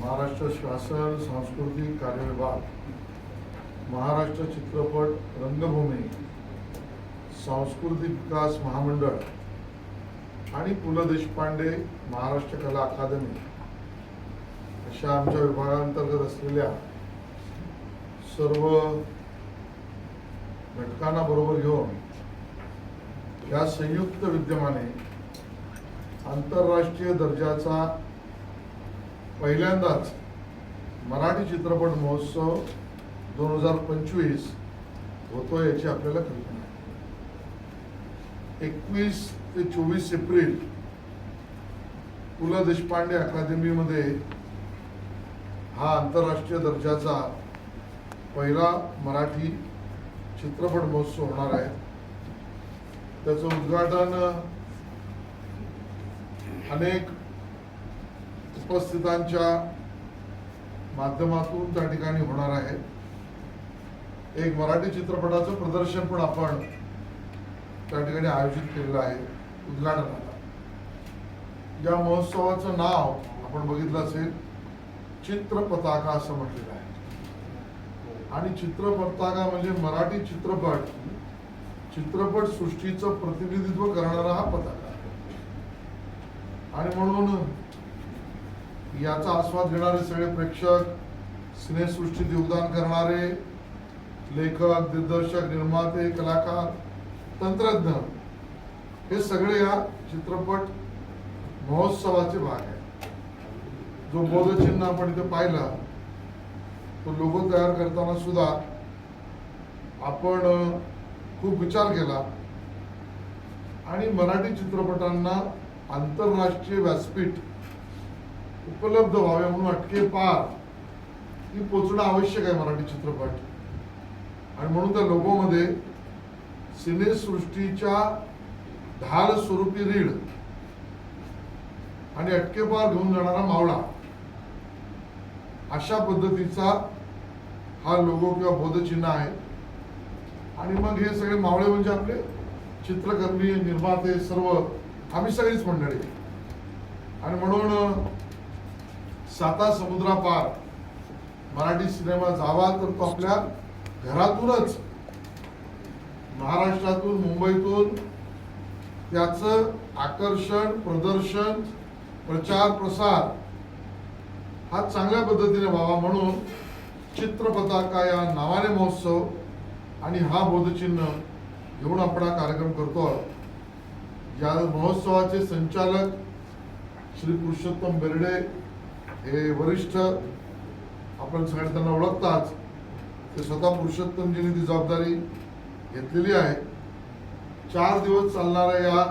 महाराष्ट्र शासन सांस्कृतिक कार्य विभाग महाराष्ट्र चित्रपट रंगभूमी सांस्कृतिक विकास महामंडळ आणि पु ल देशपांडे महाराष्ट्र कला अकादमी अशा आमच्या विभागांतर्गत असलेल्या सर्व घटकांना बरोबर घेऊन या संयुक्त विद्यमाने आंतरराष्ट्रीय दर्जाचा पहिल्यांदाच मराठी चित्रपट महोत्सव दोन हजार पंचवीस होतो याची आपल्याला कल्पना आहे. एकवीस ते चोवीस एप्रिल पु ल देशपांडे अकादमीमध्ये हा आंतरराष्ट्रीय दर्जाचा पहिला मराठी चित्रपट महोत्सव होणार आहे. त्याचं उद्घाटन अनेक उपस्थितांच्या माध्यमातून त्या ठिकाणी होणार आहे. एक मराठी चित्रपटाचं प्रदर्शन पण आपण त्या ठिकाणी आयोजित केलेलं आहे. उद्घाटनाला या महोत्सवाचं नाव आपण बघितलं असेल चित्रपताका असं म्हटलेलं आहे. आणि चित्रपताका म्हणजे मराठी चित्रपट. चित्रपट सृष्टीचं प्रतिनिधित्व करणारा हा पताका आहे. आणि म्हणून याचा आस्वाद घेणारे सगळे प्रेक्षक सिनेसृष्टीत योगदान करणारे लेखक दिग्दर्शक निर्माते कलाकार तंत्रज्ञ हे सगळे या चित्रपट महोत्सवाचे भाग आहे जो बोधचिन्ह आपण इथे पाहिला तो लोगो तयार करताना सुद्धा आपण खूप विचार केला. आणि मराठी चित्रपटांना आंतरराष्ट्रीय व्यासपीठ उपलब्ध व्हावे म्हणून अटके पार. ही पोचणं आवश्यक आहे मराठी चित्रपट. आणि म्हणून त्या लोगोमध्ये सिनेसृष्टीच्या ढाल स्वरूपी रीड आणि अटकेपार घेऊन जाणारा मावळा अशा पद्धतीचा हा लोगो किंवा बोधचिन्ह आहे. आणि मग हे सगळे मावळे म्हणजे आपले चित्रकर्मी निर्माते सर्व आम्ही सगळीच मंडळी. आणि म्हणून साता समुद्रापार मराठी सिनेमा जावा तर तो आपल्या घरातूनच. महाराष्ट्रातून मुंबईतून त्याचं आकर्षण प्रदर्शन प्रचार प्रसार हा चांगल्या पद्धतीने व्हावा म्हणून चित्रपताका या नावाने महोत्सव आणि हा बोधचिन्ह घेऊन आपण हा कार्यक्रम करतो या महोत्सवाचे संचालक श्री पुरुषोत्तम बेर्डे हे वरिष्ठ आपण सगळे त्यांना ओळखताच ते स्वतः पुरुषोत्तमजींनी ती जबाबदारी घेतलेली आहे. चार दिवस चालणाऱ्या या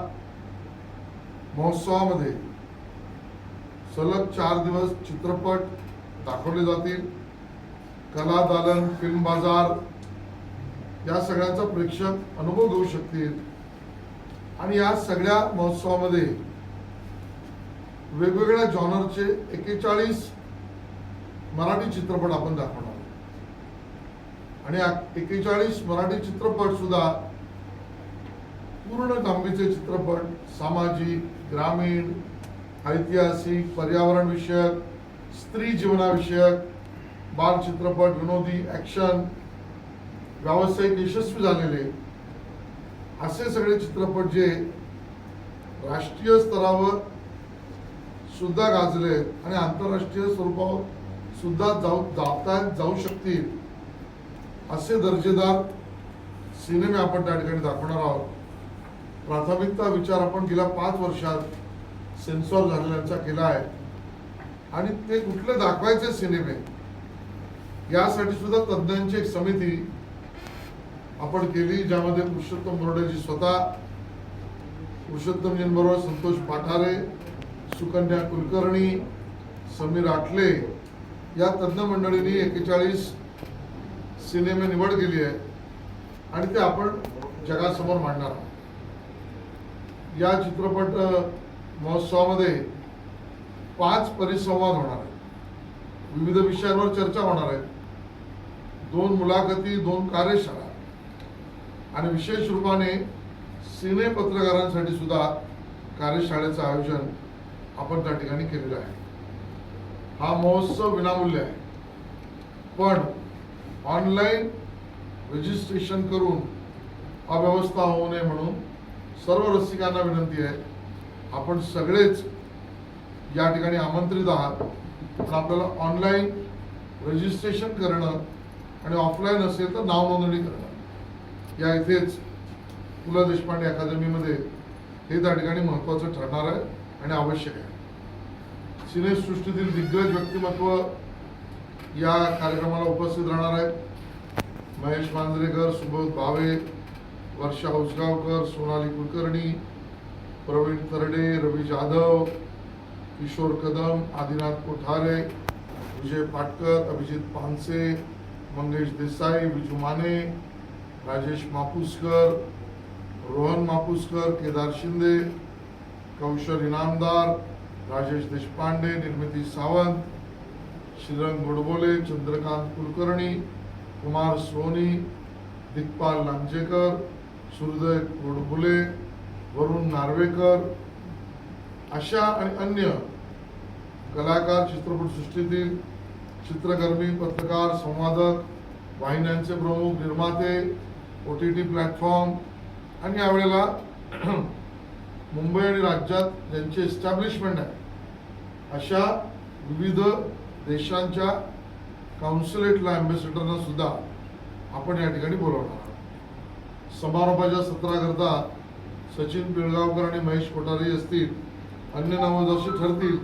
महोत्सवामध्ये सलग चार दिवस चित्रपट दाखवले जातील. कला दालन फिल्म बाजार या सगळ्यांचा प्रेक्षक अनुभव घेऊ शकतील. आणि या सगळ्या महोत्सवामध्ये वेगवेगळ्या जॉनरचे एकेचाळीस मराठी चित्रपट आपण दाखवणार आहोत. आणि एकेचाळीस मराठी चित्रपट सुद्धा पूर्ण लांबीचे चित्रपट सामाजिक ग्रामीण ऐतिहासिक पर्यावरण विषयक स्त्री जीवनाविषयक बाल चित्रपट विनोदी ॲक्शन व्यावसायिक यशस्वी झालेले असे सगळे चित्रपट जे राष्ट्रीय स्तरावर सुद्धा गाजले आणि आंतरराष्ट्रीय स्वरूपावर सुद्धा जाऊ जाता जाऊ शकतील. असे दर्जेदार सिनेमे आपण त्या ठिकाणी दाखवणार आहोत. प्राथमिकता विचार आपण गेल्या पाच वर्षात सेन्सॉर झालेल्यांचा केला आहे. आणि ते कुठले दाखवायचे सिनेमे यासाठी सुद्धा तज्ज्ञांची एक समिती आपण केली ज्यामध्ये पुरुषोत्तम बोर्डेजी स्वतः पुरुषोत्तमजींबरोबर संतोष पाठारे सुकन्या कुलकर्णी समीर आटले या तज्ज्ञ मंडळींनी एकेचाळीस सिनेमे निवड केली आहे आणि ते आपण जगासमोर मांडणार आहोत. या चित्रपट महोत्सवामध्ये पाच परिसंवाद होणार आहेत. विविध विषयांवर चर्चा होणार आहे. दोन मुलाखती दोन कार्यशाळा. आणि विशेष रूपाने सिने पत्रकारांसाठी सुद्धा कार्यशाळेचं आयोजन आपण त्या ठिकाणी केलेलं आहे. हा महोत्सव विनामूल्य आहे. पण ऑनलाईन रजिस्ट्रेशन करून अव्यवस्था होऊ नये म्हणून सर्व रसिकांना विनंती आहे आपण सगळेच या ठिकाणी आमंत्रित आहात. पण आपल्याला ऑनलाईन रजिस्ट्रेशन करणं आणि ऑफलाईन असेल तर नाव नोंदणी करणं. या इथेच पु ल देशपांडे अकादमीमध्ये हे त्या ठिकाणी महत्त्वाचं ठरणार आहे आणि आवश्यक आहे. सिनेसृष्टीतील दिग्गज व्यक्तिमत्व या कार्यक्रमाला उपस्थित राहणार आहेत. महेश मांजरेकर सुबोध भावे वर्षा उसगावकर सोनाली कुलकर्णी प्रवीण तरडे रवी जाधव किशोर कदम आदिनाथ कोठारे विजय पाटकर अभिजित पानसे मंगेश देसाई विजू माने राजेश मापुसकर रोहन मापुसकर केदार शिंदे कौशल इनामदार राजेश देशपांडे निर्मिती सावंत श्रीरंग गोडबोले चंद्रकांत कुलकर्णी कुमार सोनी दिग्पाल लांजेकर सूर्यदय गोडबोले वरुण नार्वेकर अशा आणि अन्य कलाकार चित्रपटसृष्टीतील चित्रकर्मी पत्रकार संवादक वाहिन्यांचे प्रमुख निर्माते ओ टी टी प्लॅटफॉर्म आणि यावेळेला मुंबई आणि राज्यात ज्यांचे एस्टॅब्लिशमेंट आहे अशा विविध देशांच्या काउन्सिलेटला अँबॅसेडरना सुद्धा आपण या ठिकाणी बोलवणार आहोत. समारोपाच्या सत्राकरता सचिन पिळगावकर आणि महेश कोठारी असतील अन्य नावं जशी ठरतील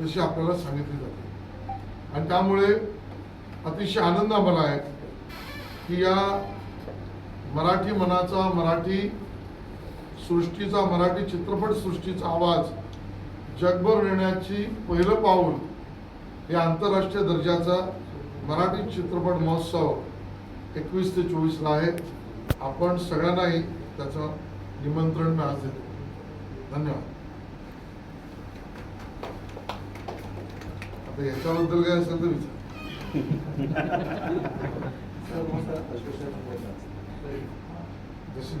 तशी आपल्याला सांगितली जाते. आणि त्यामुळे अतिशय आनंद आम्हाला आहे की या मराठी मनाचा मराठी सृष्टीचा मराठी चित्रपट सृष्टीचा आवाज जगभर नेण्याची पहिलं पाऊल हे आंतरराष्ट्रीय दर्जाचा मराठी चित्रपट महोत्सव एकवीस ते चोवीसला आहे. आपण सगळ्यांनाही त्याचं निमंत्रण मी आज देतो धन्यवाद. आता याच्याबद्दल काय असेल तर विचार. जशी